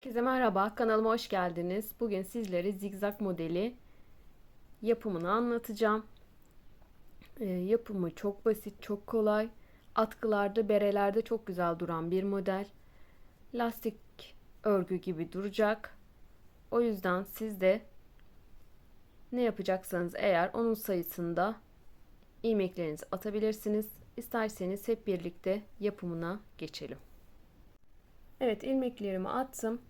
Herkese merhaba, kanalıma hoş geldiniz. Bugün sizlere zigzag modeli yapımını anlatacağım. Ee, yapımı çok basit, çok kolay. Atkılarda, berelerde çok güzel duran bir model. Lastik örgü gibi duracak. O yüzden siz de ne yapacaksanız eğer onun sayısında ilmeklerinizi atabilirsiniz. İsterseniz hep birlikte yapımına geçelim. Evet ilmeklerimi attım.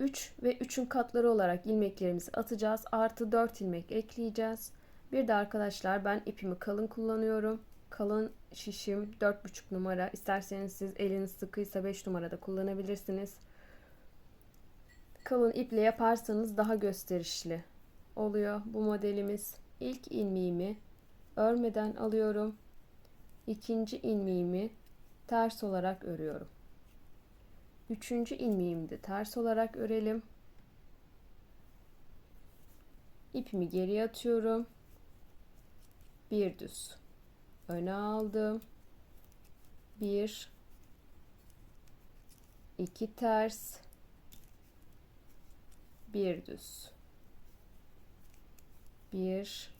3 ve 3'ün katları olarak ilmeklerimizi atacağız. Artı 4 ilmek ekleyeceğiz. Bir de arkadaşlar ben ipimi kalın kullanıyorum. Kalın şişim 4,5 numara. İsterseniz siz eliniz sıkıysa 5 numarada kullanabilirsiniz. Kalın iple yaparsanız daha gösterişli oluyor bu modelimiz. İlk ilmeğimi örmeden alıyorum. İkinci ilmeğimi ters olarak örüyorum. Üçüncü ilmeğimi de ters olarak örelim. İpimi geriye atıyorum. Bir düz. Öne aldım. Bir. iki ters. Bir düz. Bir.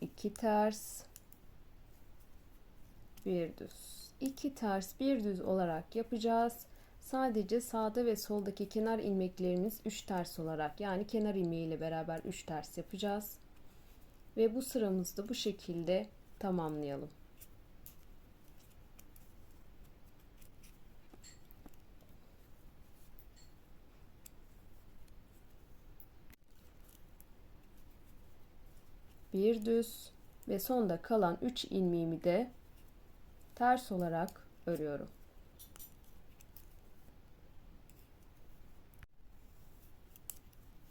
iki ters. Bir düz. 2 ters bir düz olarak yapacağız. Sadece sağda ve soldaki kenar ilmeklerimiz 3 ters olarak yani kenar ilmeği ile beraber 3 ters yapacağız. Ve bu sıramızda bu şekilde tamamlayalım. Bir düz ve sonda kalan 3 ilmeğimi de ters olarak örüyorum.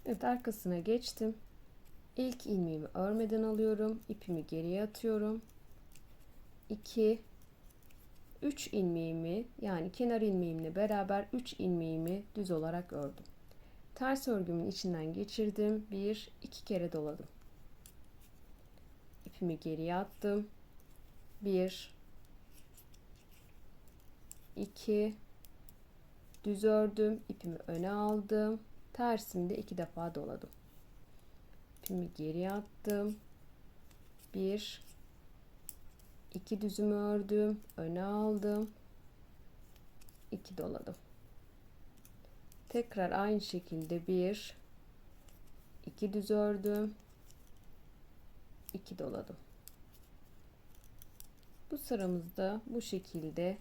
Evet arkasına geçtim. İlk ilmeğimi örmeden alıyorum. ipimi geriye atıyorum. 2 3 ilmeğimi yani kenar ilmeğimle beraber 3 ilmeğimi düz olarak ördüm. Ters örgümün içinden geçirdim. 1 2 kere doladım. İpimi geriye attım. 1 2 düz ördüm ipimi öne aldım. Tersinde iki defa doladım. İpimi geri attım. 1 2 düzümü ördüm öne aldım. 2 doladım. Tekrar aynı şekilde 1 2 düz ördüm. 2 doladım. Bu sıramızda bu şekilde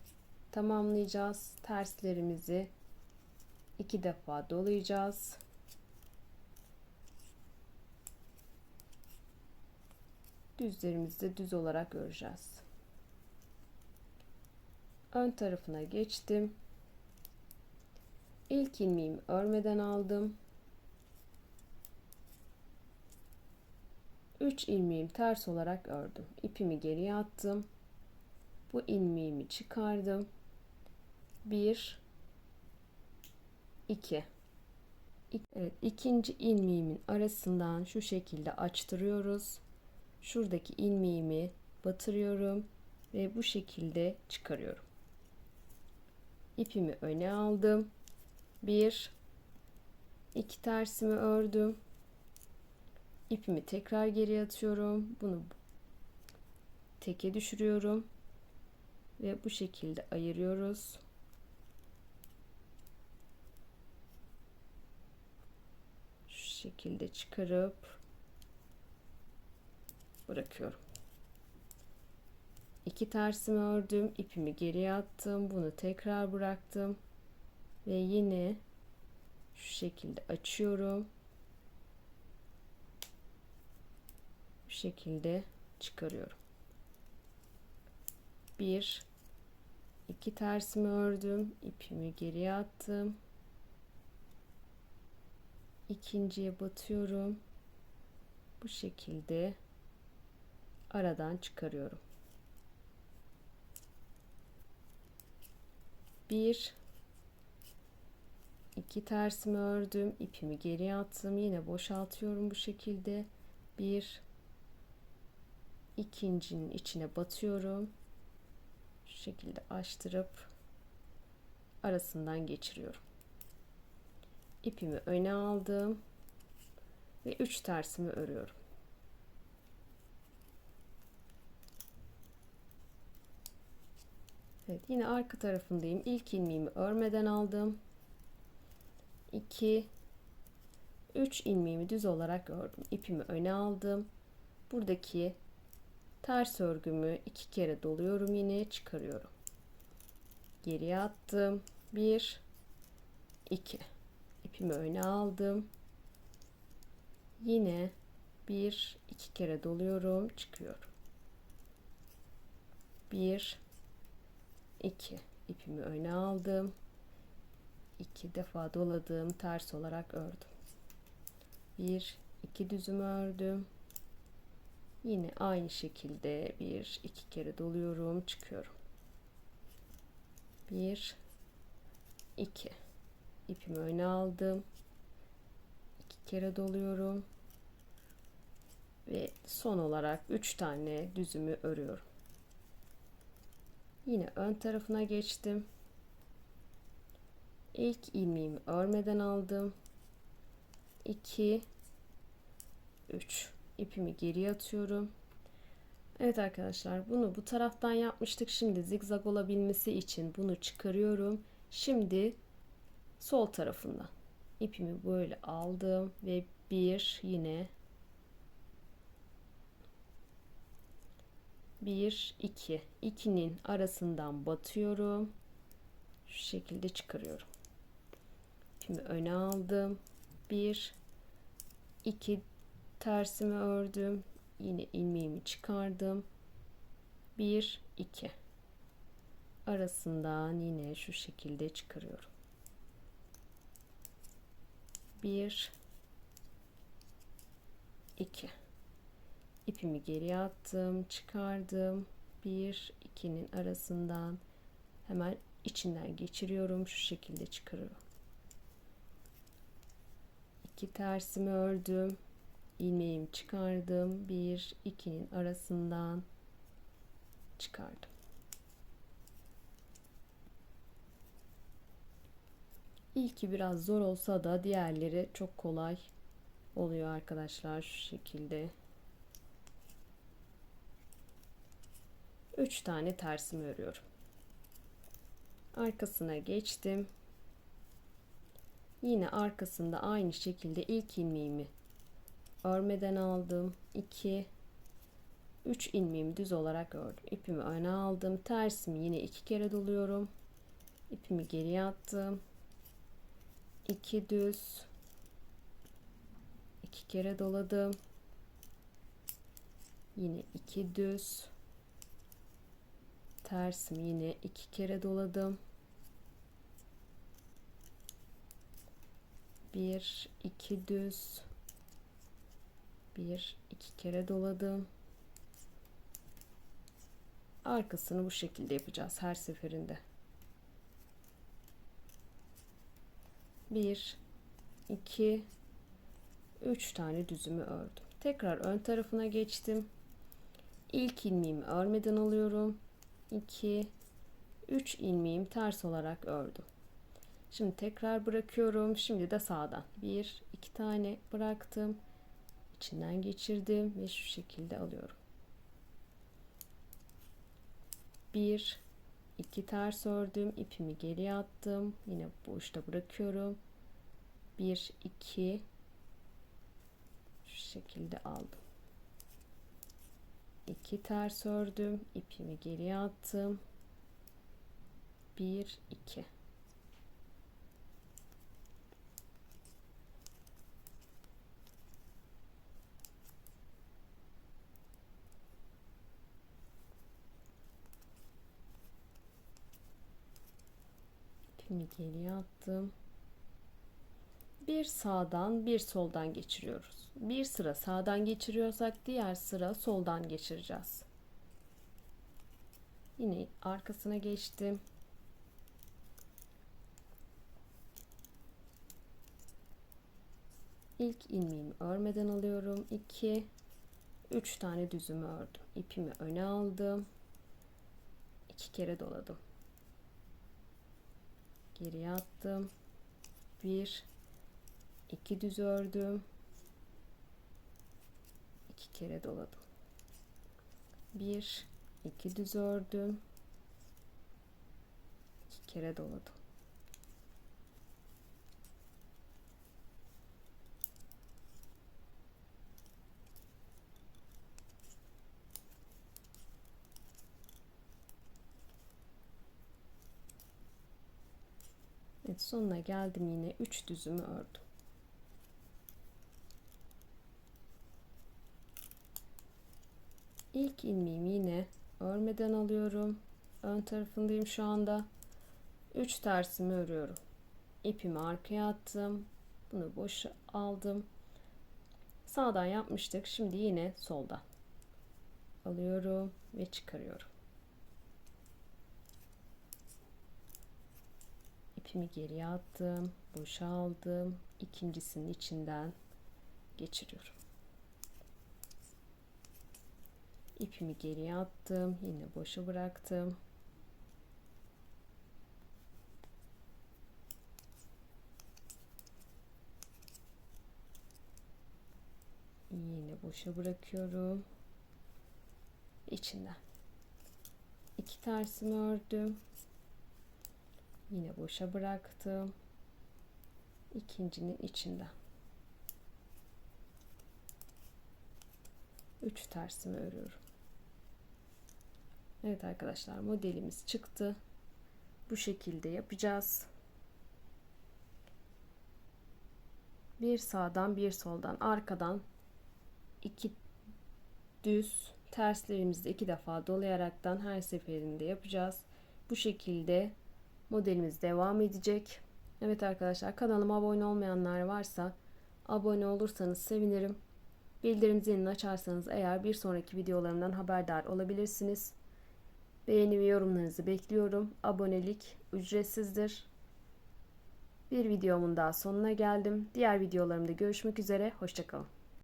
tamamlayacağız. Terslerimizi iki defa dolayacağız. Düzlerimizi de düz olarak öreceğiz. Ön tarafına geçtim. İlk ilmeğimi örmeden aldım. 3 ilmeğim ters olarak ördüm. İpimi geriye attım. Bu ilmeğimi çıkardım. 1 2 Evet, ikinci ilmeğimin arasından şu şekilde açtırıyoruz. Şuradaki ilmeğimi batırıyorum ve bu şekilde çıkarıyorum. İpimi öne aldım. 1 2 tersimi ördüm. İpimi tekrar geri atıyorum. Bunu teke düşürüyorum ve bu şekilde ayırıyoruz. Şekilde çıkarıp bırakıyorum. İki tersimi ördüm, ipimi geriye attım, bunu tekrar bıraktım ve yine şu şekilde açıyorum. Bu şekilde çıkarıyorum. Bir, iki tersimi ördüm, ipimi geriye attım ikinciye batıyorum. Bu şekilde aradan çıkarıyorum. Bir, iki tersimi ördüm, ipimi geriye attım, yine boşaltıyorum bu şekilde. Bir, ikincinin içine batıyorum. Şu şekilde açtırıp arasından geçiriyorum. İpimi öne aldım ve 3 tersimi örüyorum. Evet, yine arka tarafındayım. İlk ilmeğimi örmeden aldım. 2 3 ilmeğimi düz olarak ördüm. İpimi öne aldım. Buradaki ters örgümü iki kere doluyorum yine çıkarıyorum. Geriye attım. 1 2 ipimi öne aldım. Yine bir iki kere doluyorum, çıkıyorum. Bir, iki ipimi öne aldım. iki defa doladım, ters olarak ördüm. Bir, iki düzümü ördüm. Yine aynı şekilde bir iki kere doluyorum, çıkıyorum. Bir, iki ipimi öne aldım kere doluyorum. Ve son olarak 3 tane düzümü örüyorum. Yine ön tarafına geçtim. İlk ilmeğimi örmeden aldım. 2 3 ipimi geri atıyorum. Evet arkadaşlar bunu bu taraftan yapmıştık. Şimdi zigzag olabilmesi için bunu çıkarıyorum. Şimdi sol tarafından ipimi böyle aldım ve bir yine bir iki. İkinin arasından batıyorum. Şu şekilde çıkarıyorum. İpimi öne aldım. Bir iki tersimi ördüm. Yine ilmeğimi çıkardım. Bir iki. Arasından yine şu şekilde çıkarıyorum 1 2 ipimi geriye attım çıkardım. 1 2'nin arasından hemen içinden geçiriyorum şu şekilde çıkarıyorum. 2 tersimi ördüm ilmeğimi çıkardım. 1 2'nin arasından çıkardım İlki biraz zor olsa da diğerleri çok kolay oluyor arkadaşlar şu şekilde. 3 tane tersimi örüyorum. Arkasına geçtim. Yine arkasında aynı şekilde ilk ilmeğimi örmeden aldım. 2 3 ilmeğimi düz olarak ördüm. İpimi öne aldım. Tersimi yine iki kere doluyorum. İpimi geriye attım. 2 düz. 2 kere doladım. Yine 2 düz. Tersim yine 2 kere doladım. 1 2 düz. 1 2 kere doladım. Arkasını bu şekilde yapacağız her seferinde 1 2 3 tane düzümü ördüm. Tekrar ön tarafına geçtim. İlk ilmeğimi örmeden alıyorum. 2 3 ilmeğim ters olarak ördüm. Şimdi tekrar bırakıyorum. Şimdi de sağdan 1 2 tane bıraktım. İçinden geçirdim ve şu şekilde alıyorum. 1 2 ters ördüm ipimi geriye attım yine boşta bırakıyorum 1 2 şu şekilde aldım. 2 ters ördüm ipimi geriye attım. 1 2 ipimi geriye attım. Bir sağdan bir soldan geçiriyoruz. Bir sıra sağdan geçiriyorsak diğer sıra soldan geçireceğiz. Yine arkasına geçtim. İlk ilmeğimi örmeden alıyorum. 2 3 tane düzümü ördüm. İpimi öne aldım. 2 kere doladım geriye attım. 1 2 düz ördüm. 2 kere doladım. 1 2 düz ördüm. 2 kere doladım. Evet sonuna geldim yine 3 düzümü ördüm. İlk ilmeğimi yine örmeden alıyorum. Ön tarafındayım şu anda. 3 tersimi örüyorum. İpimi arkaya attım. Bunu boşa aldım. Sağdan yapmıştık. Şimdi yine soldan. Alıyorum ve çıkarıyorum. İpimi geriye attım. Boşa aldım. İkincisinin içinden geçiriyorum. İpimi geriye attım. Yine boşa bıraktım. Yine boşa bırakıyorum. İçinden. İki tersimi ördüm. Yine boşa bıraktım. İkincinin içinden. Üç tersimi örüyorum. Evet arkadaşlar modelimiz çıktı. Bu şekilde yapacağız. Bir sağdan bir soldan arkadan iki düz terslerimizi iki defa dolayaraktan her seferinde yapacağız. Bu şekilde modelimiz devam edecek. Evet arkadaşlar kanalıma abone olmayanlar varsa abone olursanız sevinirim. Bildirim zilini açarsanız eğer bir sonraki videolarımdan haberdar olabilirsiniz. Beğeni ve yorumlarınızı bekliyorum. Abonelik ücretsizdir. Bir videomun daha sonuna geldim. Diğer videolarımda görüşmek üzere. Hoşçakalın.